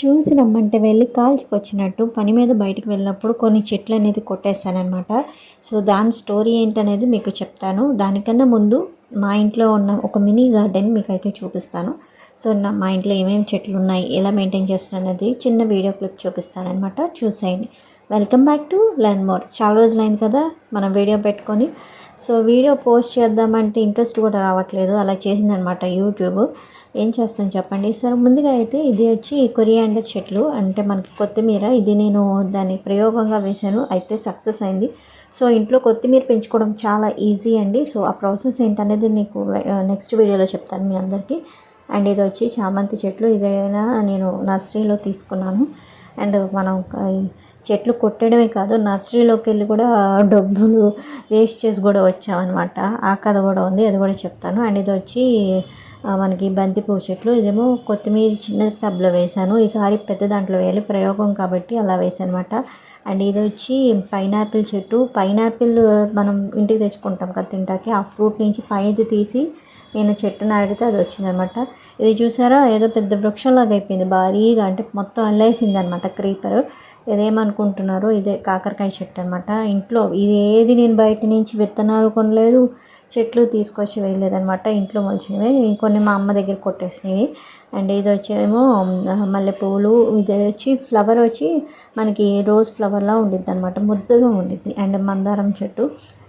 చూసి రమ్మంటే వెళ్ళి కాల్చుకొచ్చినట్టు పని మీద బయటికి వెళ్ళినప్పుడు కొన్ని చెట్లు అనేది కొట్టేశానమాట సో దాని స్టోరీ ఏంటనేది మీకు చెప్తాను. దానికన్నా ముందు మా ఇంట్లో ఉన్న ఒక మినీ గార్డెన్ మీకు అయితే చూపిస్తాను. సో నా మా ఇంట్లో ఏమేమి చెట్లు ఉన్నాయి ఎలా మెయింటైన్ చేస్తున్నాను అనేది చిన్న వీడియో క్లిప్ చూపిస్తానమాట చూసేయండి. Welcome back to learn more. చాలా రోజులైంది కదా మనం వీడియో పెట్టుకొని. సో వీడియో పోస్ట్ చేద్దామంటే ఇంట్రెస్ట్ కూడా రావట్లేదు. అలా చేసిందనమాట యూట్యూబ్. ఏం చేస్తాను చెప్పండి? సరే ముందుగా అయితే ఇది వచ్చి కొరియాండర్ చెట్లు. అంటే మనకి కొత్తిమీర. ఇది నేను దాన్ని ప్రయోగంగా వేశాను. అయితే సక్సెస్ అయింది. సో ఇంట్లో కొత్తిమీర పెంచుకోవడం చాలా ఈజీ అండి. సో ఆ ప్రాసెస్ ఏంటనేది నీకు నెక్స్ట్ వీడియోలో చెప్తాను మీ అందరికీ. అండ్ ఇది వచ్చి చామంతి చెట్లు. ఇదైనా నేను నర్సరీలో తీసుకున్నాను. అండ్ మనం చెట్లు కొట్టడమే కాదు నర్సరీలోకి వెళ్ళి కూడా డబ్బులు వేస్ట్ చేసి కూడా వచ్చామన్నమాట. ఆ కథ కూడా ఉంది అది కూడా చెప్తాను. అండ్ ఇది వచ్చి మనకి బంతిపూ చెట్లు. ఇదేమో కొత్తిమీర చిన్న టబ్లో వేశాను. ఈసారి పెద్ద దాంట్లో వేయాలి. ప్రయోగం కాబట్టి అలా వేసాను అనమాట అండ్ ఇది వచ్చి పైనాపిల్ చెట్టు. పైనాపిల్ మనం ఇంటికి తెచ్చుకుంటాం కదా తింటాకి ఆ ఫ్రూట్ నుంచి పైది తీసి నేను చెట్టు నాడితే అది వచ్చిందనమాట. ఇది చూసారా? ఏదో పెద్ద వృక్షంలాగా అయిపోయింది. భారీగా అంటే మొత్తం అల్లేసింది అనమాట క్రీపర్. ఇదేమనుకుంటున్నారు? ఇదే కాకరకాయ చెట్టు అనమాట ఇంట్లో ఇది ఏది నేను బయట నుంచి విత్తనాలు కొనలేదు. చెట్లు తీసుకొచ్చి వేయలేదనమాట. ఇంట్లో మొలిచినవి. కొన్ని మా అమ్మ దగ్గర కొట్టేసినవి. అండ్ ఇది వచ్చేమో మల్లెపూలు ఇది వచ్చి ఫ్లవర్ వచ్చి మనకి రోజ్ ఫ్లవర్లా ఉండిద్ది అనమాట ముద్దగా ఉండిద్ది. అండ్ మందారం చెట్టు.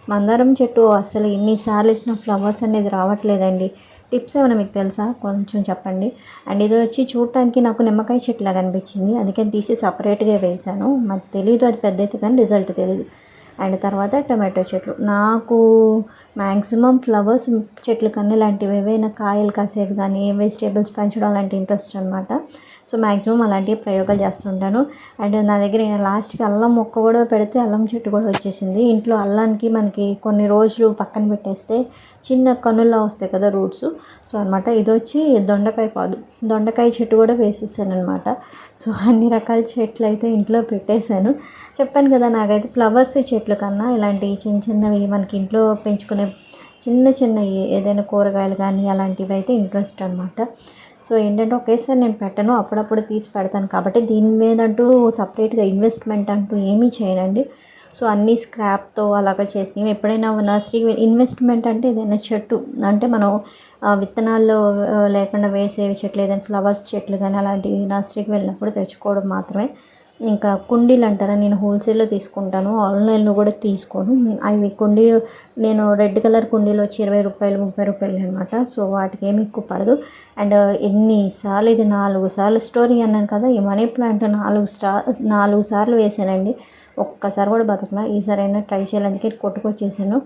మందారం చెట్టు అసలు ఎన్నిసార్లు ఇచ్చిన ఫ్లవర్స్ అనేది రావట్లేదండి. టిప్స్ ఏమైనా మీకు తెలుసా? కొంచెం చెప్పండి. అండ్ ఇది వచ్చి చూడటానికి నాకు నిమ్మకాయ చెట్టులాగా అనిపించింది. అందుకని తీసి సపరేట్గా వేసాను మాకు తెలియదు అది పెద్ద అయితే కానీ రిజల్ట్ తెలియదు అండ్ తర్వాత టమాటో చెట్లు. నాకు మ్యాక్సిమం ఫ్లవర్స్ చెట్లు కానీ ఇలాంటివి ఏవైనా కాయలు కాసేవి కానీ వెజిటేబుల్స్ పెంచడం అలాంటి ఇంట్రెస్ట్ అనమాట సో మ్యాక్సిమం అలాంటి ప్రయోగాలు చేస్తుంటాను. అండ్ నా దగ్గర లాస్ట్కి అల్లం మొక్క కూడా పెడితే అల్లం చెట్టు కూడా వచ్చేసింది. ఇంట్లో అల్లానికి మనకి కొన్ని రోజులు పక్కన పెట్టేస్తే చిన్న కనుల్లా వస్తాయి కదా రూట్స్. సో అనమాట ఇది వచ్చి దొండకాయ పాదు. దొండకాయ చెట్టు కూడా వేసేసాను అనమాట సో అన్ని రకాల చెట్లు అయితే ఇంట్లో పెట్టేశాను. చెప్పాను కదా నాకైతే ఫ్లవర్స్ చెట్లు కన్నా ఇలాంటి చిన్న చిన్నవి మనకి ఇంట్లో పెంచుకునే చిన్న చిన్న ఏదైనా కూరగాయలు కానీ అలాంటివి అయితే ఇంట్రెస్ట్ అనమాట సో ఏంటంటే ఒకేసారి నేను పెట్టను అప్పుడప్పుడు తీసి పెడతాను. కాబట్టి దీని మీద అంటూ సపరేట్గా ఇన్వెస్ట్మెంట్ అంటూ ఏమీ చేయనండి. సో అన్నీ స్క్రాప్తో అలాగ చేసినవి. ఎప్పుడైనా నర్సరీ ఇన్వెస్ట్మెంట్ అంటే ఏదైనా చెట్టు అంటే మనం విత్తనాల్లో లేకుండా వేసేవి చెట్లు ఏదైనా ఫ్లవర్స్ చెట్లు కానీ అలాంటివి నర్సరీకి వెళ్ళినప్పుడు తెచ్చుకోవడం మాత్రమే. ఇంకా కుండీలు అంటారా నేను హోల్సేల్లో తీసుకుంటాను ఆన్లైన్లో కూడా తీసుకోను. అవి కుండీ నేను రెడ్ కలర్ కుండీలు వచ్చి ఇరవై రూపాయలు ముప్పై రూపాయలు అనమాట సో వాటికి ఏమి ఎక్కువ పడదు. అండ్ ఎన్నిసార్లు ఇది నాలుగు సార్లు స్టోరీ అన్నాను కదా ఈ మనీ ప్లాంట్ నాలుగు స్టా నాలుగు సార్లు వేసానండి. ఒక్కసారి కూడా బతకలా. ఈసారి అయినా ట్రై చేయాలి అందుకే కొట్టుకొచ్చేసాను.